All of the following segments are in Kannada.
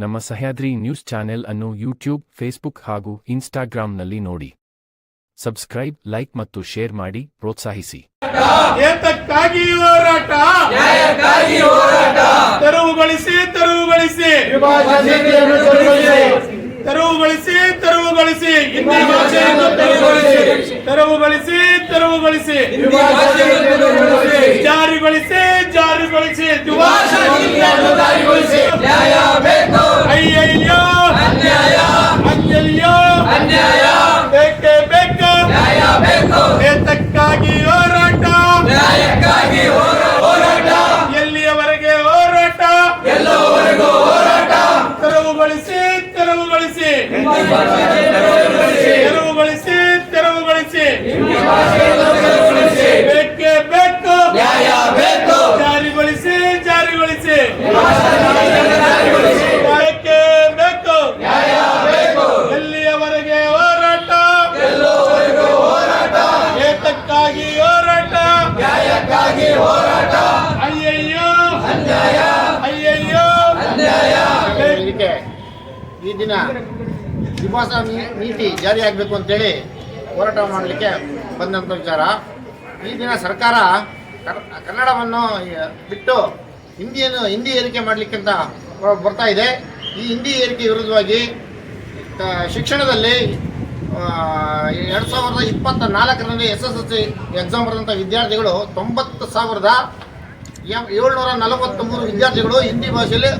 ನಮ್ಮ ಸಹ್ಯಾದ್ರಿ ನ್ಯೂಸ್ ಚಾನೆಲ್ ಅನ್ನು ಯೂಟ್ಯೂಬ್ ಫೇಸ್ಬುಕ್ ಹಾಗೂ ಇನ್ಸ್ಟಾಗ್ರಾಂನಲ್ಲಿ ನೋಡಿ. ಸಬ್ಸ್ಕ್ರೈಬ್ ಲೈಕ್ ಮತ್ತು ಶೇರ್ ಮಾಡಿ ಪ್ರೋತ್ಸಾಹಿಸಿ. ಏತಕ್ಕಾಗಿ ಹೋರಾಟ? ತೆರವುಗೊಳಿಸಿ ತೆರವುಗೊಳಿಸಿ. ತೆರವುಗೊಳಿಸಿ. ತೆರವುಗೊಳಿಸಿ ಹಿಂದಿ ಭಾಷೆಯನ್ನು ತೆರವುಗೊಳಿಸಿ. ತೆರವುಗೊಳಿಸಿ. ತೆರವುಗೊಳಿಸಿ ಜಾರಿಗೊಳಿಸಿ ಜಾರಿಗೊಳಿಸಿ. ನೀತಿಯನ್ನು ಜಾರಿಗೊಳಿಸಿ. ಅಯ್ಯಯ್ಯೋ ಬೇಕೇ ಬೇಕು. ಏತಕ್ಕಾಗಿ ಹೋರಾಟ. ಎಲ್ಲಿಯವರೆಗೆ ಹೋರಾಟ? ತೆರವುಗೊಳಿಸಿ ತೆರವುಗೊಳಿಸಿ ತೆರವುಗೊಳಿಸಿ ಏತಕ್ಕಾಗಿ ಹೋರಾಟ. ಅಯ್ಯಯ್ಯೋ. ಅಯ್ಯಯ್ಯೋ. ಅನ್ಯಾಯ. ಈ ದಿನ ದ್ವಿಭಾಷ ನೀ- ನೀತಿ ಜಾರಿಯಾಗಬೇಕು ಅಂತೇಳಿ ಹೋರಾಟ ಮಾಡಲಿಕ್ಕೆ ಬಂದಂಥ ವಿಚಾರ. ಈ ದಿನ ಸರ್ಕಾರ ಕರ್- ಕನ್ನಡವನ್ನು ಬಿಟ್ಟು ಹಿಂದಿಯನ್ನು ಹಿಂದಿ ಏರಿಕೆ ಮಾಡಲಿಕ್ಕಿಂತ ಬರ್ತಾ ಇದೆ. ಈ ಹಿಂದಿ ಏರಿಕೆ ವಿರುದ್ಧವಾಗಿ ಶಿಕ್ಷಣದಲ್ಲಿ ಎರಡು ಸಾವಿರದ ಇಪ್ಪತ್ತ ನಾಲ್ಕರಲ್ಲಿ S S L C exam ಬರೆದಂಥ ವಿದ್ಯಾರ್ಥಿಗಳು ತೊಂಬತ್ತು ಸಾವಿರದ ಏಳ್ನೂರ ನಲವತ್ತ್ಮೂರು ವಿದ್ಯಾರ್ಥಿಗಳು ಹಿಂದಿ ಭಾಷೆಯಲ್ಲಿ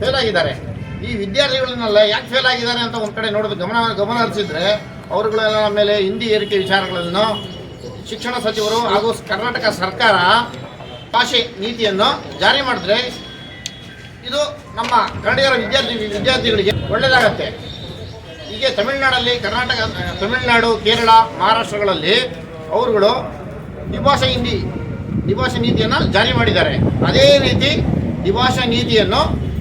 ಫೇಲ್ ಆಗಿದ್ದಾರೆ. ಈ ವಿದ್ಯಾರ್ಥಿಗಳನ್ನೆಲ್ಲ ಯಾಕೆ ಫೇಲ್ ಆಗಿದ್ದಾರೆ ಅಂತ ಒಂದು ಕಡೆ ನೋಡೋದು ಗಮನ ಗಮನ ಹರಿಸಿದ್ರೆ ಅವರುಗಳೆಲ್ಲ ಮೇಲೆ ಹಿಂದಿ ಏರಿಕೆ ವಿಚಾರಗಳನ್ನು ಶಿಕ್ಷಣ ಸಚಿವರು ಹಾಗೂ ಕರ್ನಾಟಕ ಸರ್ಕಾರ ಭಾಷೆ ನೀತಿಯನ್ನು ಜಾರಿ ಮಾಡಿದ್ರೆ ಇದು ನಮ್ಮ ಕನ್ನಡಿಗರ ವಿದ್ಯಾರ್ಥಿ, ವಿದ್ಯಾರ್ಥಿಗಳಿಗೆ ಒಳ್ಳೆಯದಾಗತ್ತೆ. ಹೀಗೆ ತಮಿಳುನಾಡಲ್ಲಿ, ಕರ್ನಾಟಕ ತಮಿಳುನಾಡು, ಕೇರಳ, ಮಹಾರಾಷ್ಟ್ರಗಳಲ್ಲಿ ಅವರುಗಳು ನಿವಾಸ ಹಿಂದಿ ನಿವಾಸ ನೀತಿಯನ್ನು ಜಾರಿ ಮಾಡಿದ್ದಾರೆ. ಅದೇ ರೀತಿ ನಿವಾಸ ನೀತಿಯನ್ನು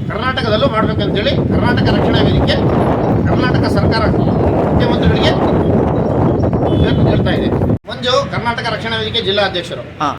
ಕರ್ನಾಟಕದಲ್ಲೂ ಮಾಡಬೇಕಂತೇಳಿ ಕರ್ನಾಟಕ ರಕ್ಷಣಾ ವೇದಿಕೆ, ಕರ್ನಾಟಕ ಸರ್ಕಾರ ಮುಖ್ಯಮಂತ್ರಿಗಳಿಗೆ ಹೇಳ್ತಾ ಇದೆ. ಮಂಜು ಕರ್ನಾಟಕ ರಕ್ಷಣಾ ವೇದಿಕೆ ಜಿಲ್ಲಾ ಅಧ್ಯಕ್ಷರು.